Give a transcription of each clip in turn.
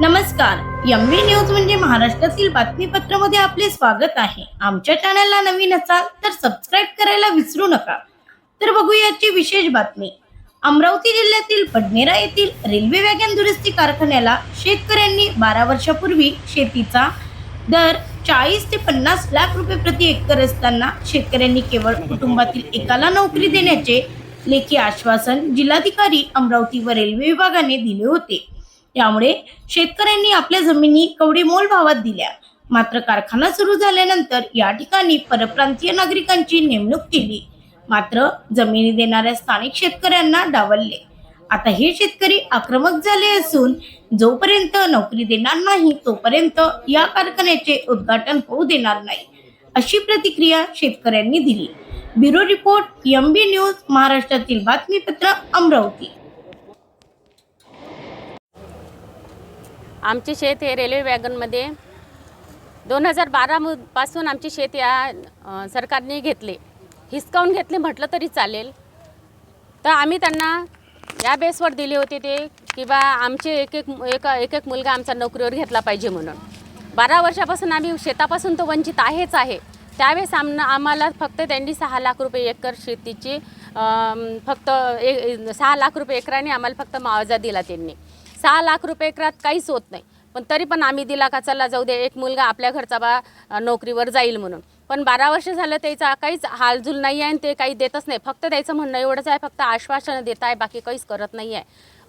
नमस्कार. M V news म्हणजे महाराष्ट्रातील बातमीपत्रामध्ये आपले स्वागत आहे. आमच्या चॅनलला नवीन असाल तर सबस्क्राईब करायला विसरू नका. तर बघूयाची विशेष बातमी. अमरावती जिल्ह्यातील पडनेरा येथील रेल्वे वॅगन दुरुस्ती कारखान्याला शेतकऱ्यांनी बारा वर्षापूर्वी शेतीचा दर चाळीस ते पन्नास लाख रुपये प्रति एकर असताना शेतकऱ्यांनी केवळ कुटुंबातील एकाला नोकरी देण्याचे लेखी आश्वासन जिल्हाधिकारी अमरावती व रेल्वे विभागाने दिले होते. त्यामुळे शेतकऱ्यांनी आपल्या जमिनी कवडी मोल भावात दिल्या. मात्र कारखाना सुरू झाल्यानंतर या ठिकाणी परप्रांतीय नागरिकांची नेमणूक केली. मात्र जमिनी देणाऱ्या स्थानिक शेतकऱ्यांना डावलले. आता हे शेतकरी आक्रमक झाले असून जोपर्यंत नोकरी देणार नाही तोपर्यंत या कारखान्याचे उद्घाटन होऊ देणार नाही अशी प्रतिक्रिया शेतकऱ्यांनी दिली. Bureau report M B news महाराष्ट्रातील बातमीपत्र अमरावती. आमचे शेत हे रेल्वे वॅगनमध्ये. दोन हजार बारा पासून शेत या सरकारने घेतले. हिसकावून घेतले म्हटलं तरी चालेल. तर आम्ही त्यांना या बेसवर दिले होते ते की बा आमचे एक एक एक एक एक मुलगा आमचा नोकरीवर घेतला पाहिजे म्हणून. बारा वर्षापासून आम्ही शेतापासून तो वंचित आहेच आहे. त्यावेळेस आमना आम्हाला फक्त त्यांनी सहा लाख रुपये एकर शेतीची फक्त ए सहा लाख रुपये एकराने आम्हाला फक्त मुआवजा दिला त्यांनी. सहा लाख रुपये एकरात काहीच होत नाही. पण तरी पण आम्ही दिला का चला जाऊ दे एक मुलगा आपल्या घरचा बा नोकरीवर जाईल म्हणून. पण बारा वर्ष झालं त्याचा काहीच हालजूल नाही आहे आणि ते काही देतच नाही. फक्त द्यायचं म्हणणं एवढंच आहे फक्त आश्वासनं देत आहे बाकी काहीच करत नाही आहे.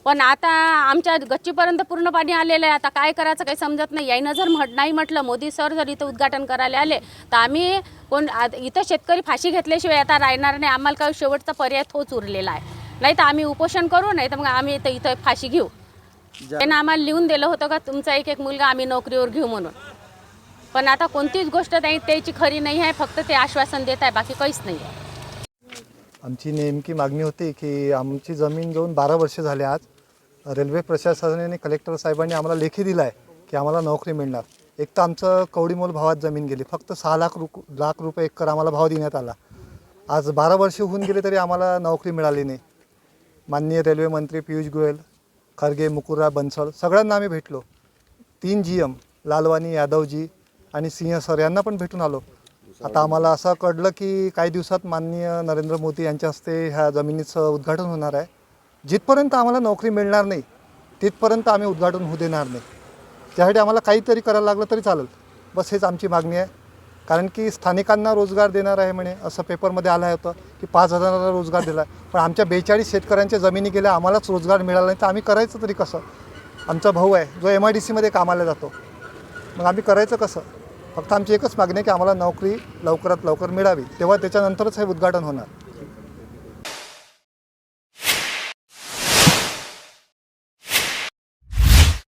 पण आता आमच्या गच्चीपर्यंत पूर्ण पाणी आलेलं आहे. आता काय करायचं काही समजत नाही. याईनं जर म्हट नाही म्हटलं मोदी सर जर इथं उद्घाटन करायला आले तर आम्ही कोण आ- इथं शेतकरी फाशी घेतल्याशिवाय आता राहणार नाही. आम्हाला काही शेवटचा पर्याय तोच उरलेला आहे. नाही तर आम्ही उपोषण करू नाही तर मग आम्ही इथं इथं फाशी घेऊ. त्यांना आम्हाला लिहून दिलं होतं का तुमचा एक एक मुलगा आम्ही नोकरीवर घेऊ म्हणून. पण आता कोणतीच गोष्ट नाही त्याची खरी नाही आहे फक्त ते आश्वासन देत आहे बाकी काहीच नाही आहे. आमची नेमकी मागणी होती की आमची जमीन घेऊन बारा वर्ष झाले आज. रेल्वे प्रशासनाने कलेक्टर साहेबांनी आम्हाला लेखी दिला आहे की आम्हाला नोकरी मिळणार. एक तर आमचं कवडीमोल भावात जमीन गेली फक्त सहा लाख रुक लाख रुपये एकर आम्हाला भाव देण्यात आला. आज बारा वर्ष होऊन गेले तरी आम्हाला नोकरी मिळाली नाही. माननीय रेल्वे मंत्री पियुष गोयल खरगे मुकुरा बनसळ सगळ्यांना आम्ही भेटलो. तीन जी एम लालवानी यादवजी आणि सिंह सर यांना पण भेटून आलो. आता आम्हाला असं कळलं की काही दिवसात माननीय नरेंद्र मोदी यांच्या हस्ते ह्या जमिनीचं उद्घाटन होणार आहे. जिथपर्यंत आम्हाला नोकरी मिळणार नाही तिथपर्यंत आम्ही उद्घाटन होऊ देणार नाही. त्यासाठी आम्हाला काहीतरी करायला लागलं तरी चालेल. बस हेच आमची मागणी आहे. कारण की स्थानिकांना रोजगार देणार आहे म्हणे असं पेपरमध्ये आलं होतं की पाच हजाराला रोजगार दिला पण आमच्या बेचाळीस शेतकऱ्यांच्या जमिनी गेल्या आम्हालाच रोजगार मिळाला नाही तर आम्ही करायचं तरी कसं? आमचा भाऊ आहे जो एम आय डी सीमध्ये कामाला जातो. मग आम्ही करायचं कसं? फक्त आमची एकच मागणी आहे की आम्हाला नोकरी लवकरात लवकर मिळावी. तेव्हा त्याच्यानंतरच हे उद्घाटन होणार.